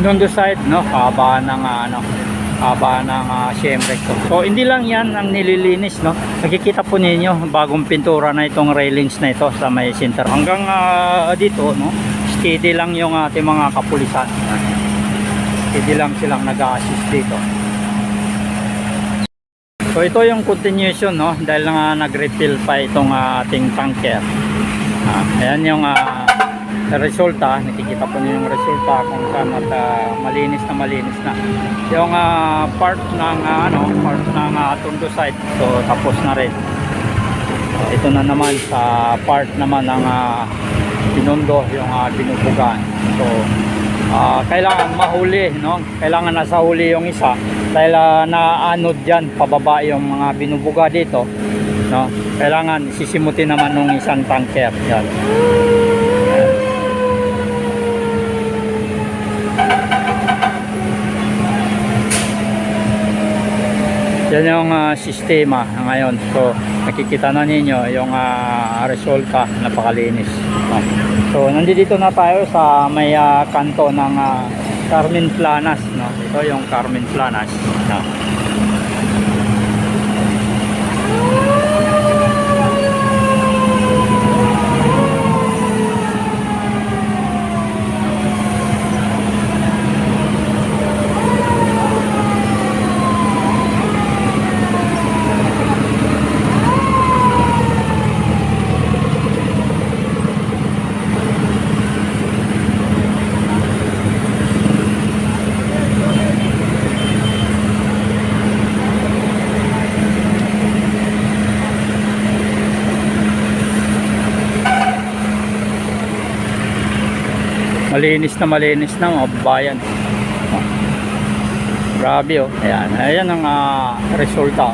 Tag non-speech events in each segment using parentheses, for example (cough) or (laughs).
Binondo side, no? Haba ng ah, ano, haba ng uh, siyempre ko. So hindi lang yan ang nililinis, no? Nakikita po ninyo bagong pintura na itong railings na ito sa may center. Hanggang ah, dito, no? Steady lang yung ating mga kapulisan. Steady lang silang nag-assist dito. So ito yung continuation, no? Dahil nga nag-refill pa itong ah, ating tanker. Ah, ayan yung ah, resulta, nakikita po niyo yung resulta kung saan at ah, malinis na malinis na. Yung ah, part ng ah, ano, part ng uh, Tondo site, so tapos na rin. Ito na naman sa part naman ng uh, yung uh, binubugan. So ah, kailangan mahuli, no? Kailangan nasa huli yung isa dahil uh, naanod diyan pababa yung mga binubuga dito, no? Kailangan sisimutin naman ng isang tanker, yan. Yan yung ah, sistema ngayon. So, nakikita na ninyo yung ah, resulta, napakalinis. No? So, nandito na tayo sa may ah, kanto ng ah, Carmen Planas. No? Ito yung Carmen Planas. No? Malinis na malinis na mga bayan. Grabe oh. Ayan. Ayan ang ah, resulta.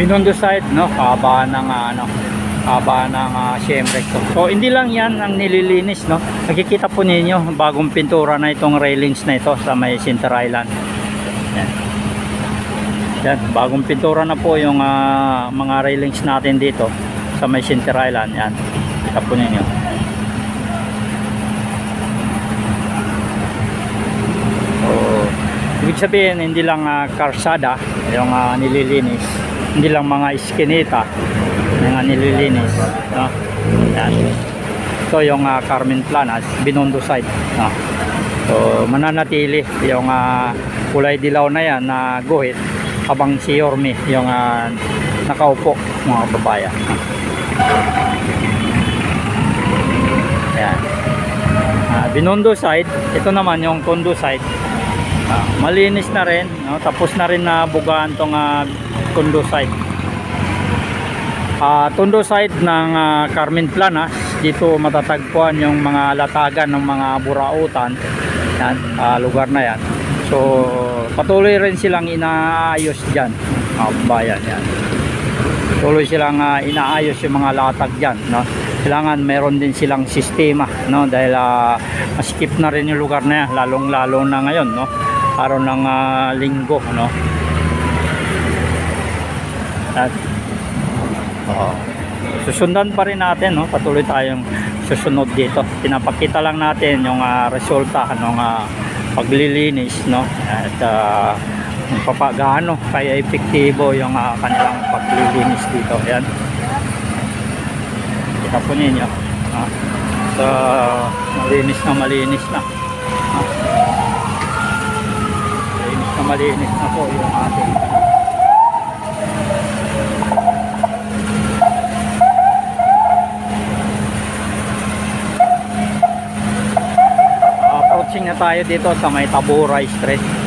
Binondo site, no? Haba ng ah, ano, haba ng uh, siyempre ko. So hindi lang yan ang nililinis, no? Nakikita po ninyo bagong pintura na itong railings na ito sa may Center Island. Yan. Yan, bagong pintura na po yung ah, mga railings natin dito sa may Center Island. Yan. Kita po ninyo. So, ibig sabihin, hindi lang ah, karsada yung ah, nililinis. Hindi lang mga iskinita yung ah, nililinis. No? Yan. Ito yung ah, Carmen Planas, Binondo site. No? So, mananatili yung ah, kulay dilaw na yan na guhit habang si Yormi yung ah, nakaupo mga babayan. Ayan. Ah, Binondo side, ito naman yung Tondo side. Ah, malinis na rin, no? tapos na rin na bugaan tong ah, Tondo side. Ah, Tondo side ng ah, Carmen Planas, dito matatagpuan yung mga latagan ng mga burautan. Yan, ah, lugar na yan. So, patuloy rin silang inaayos diyan, mga bayan yan. Tuloy silang ah, inaayos yung mga latag diyan, no? Kailangan meron din silang sistema, no? Dahil ah, masikip na rin yung lugar na yan, lalong-lalo na ngayon, no? Araw ng ah, linggo, no? At. Susundan pa rin natin, no? Patuloy tayong susunod dito. Pinapakita lang natin yung ah, resulta ng ah, paglilinis, no? At ah, kung papa, gaano kaya epektibo yung ah, kanilang paglilinis dito. Ayan. Kita po ninyo. Ah, so, malinis na malinis na. Ah. Malinis na malinis na po yung ating approaching na tayo dito sa may Taburay Street.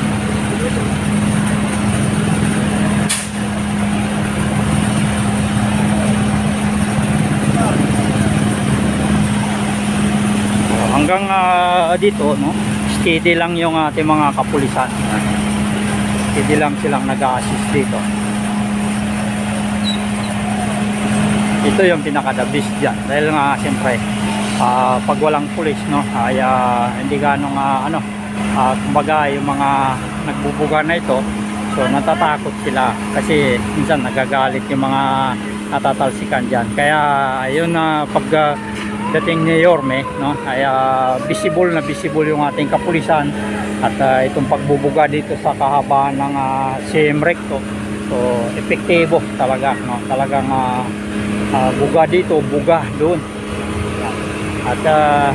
Hanggang ah, dito, no? Steady lang yung ating mga kapulisan. Steady lang silang nag-assist dito. Ito yung pinaka-the best dyan. Dahil nga, siyempre, ah, pag walang pulis no ay ah, hindi ganong ah, ano ah, kumbaga yung mga nagbubuga na ito so natatakot sila kasi minsan nagagalit yung mga natatalsikan dyan kaya yun na pag ah, dating ni Yorme no ay ah, visible na visible yung ating kapulisan at ah, itong pagbubuga dito sa kahabaan ng uh, CM Recto so epektibo talaga no. Talagang ah, ah, buga dito buga doon. At ah,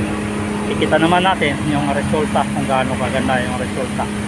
ikita naman natin yung resulta kung gaano kaganda yung resulta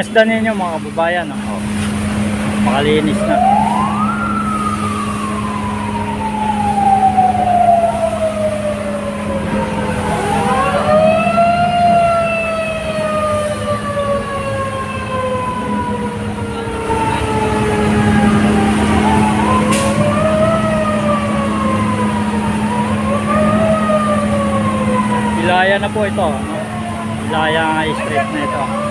Pagmasdan ninyo mga kababayan, oh. makalinis na. Ilaya na po ito. No? Ilaya street na ito.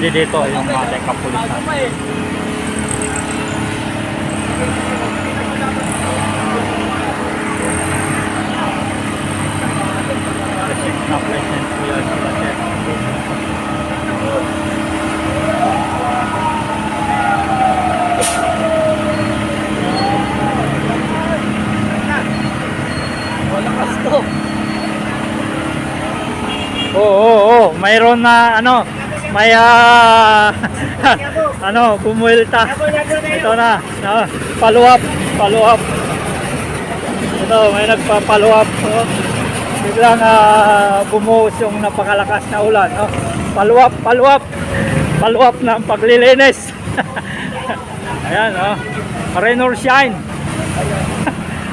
Kundi dito yung mga teka pulis oh, oo, oh. Oh. Mayroon na ano, may ah, (laughs) ano, bumuelta. Ito na, no, follow up, follow up. Ito, may nagpa-follow up. Oh. Biglang ah, bumuhos yung napakalakas na ulan. Oh. Follow up, follow up. Follow up ng paglilinis. (laughs) Ayan, oh. Rain or shine.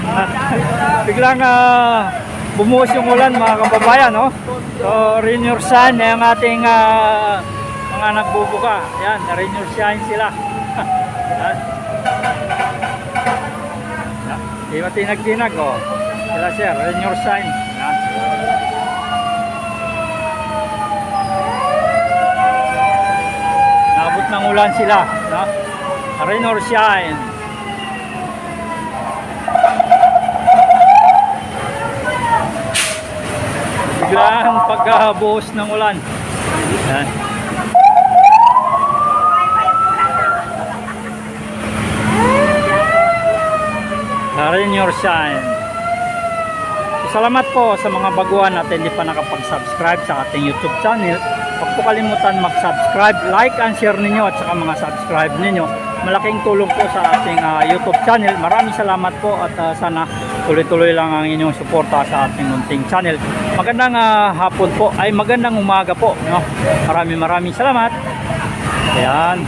(laughs) Biglang ah, bumuhos yung ulan mga kababayan, no? So, rain or shine, yung ating ah, mga nagbubuka. Ayan, rain or shine sila. (laughs) Ayan. Di ba tinag-tinag, oh. Sila sir, or shine. Ayan. Nabot ng ulan sila, no? Rain or shine. Biglang pagkabuhos ng ulan. Yan. Rain your shine. Salamat po sa mga baguhan at hindi pa nakapag-subscribe sa ating YouTube channel. Huwag po kalimutan mag-subscribe, like and share ninyo at saka mga subscribe ninyo. Malaking tulong po sa ating ah, YouTube channel. Maraming salamat po at ah, sana tuloy-tuloy lang ang inyong suporta sa ating munting channel. Magandang ah, hapon po, ay magandang umaga po. No? Maraming maraming salamat. Ayan.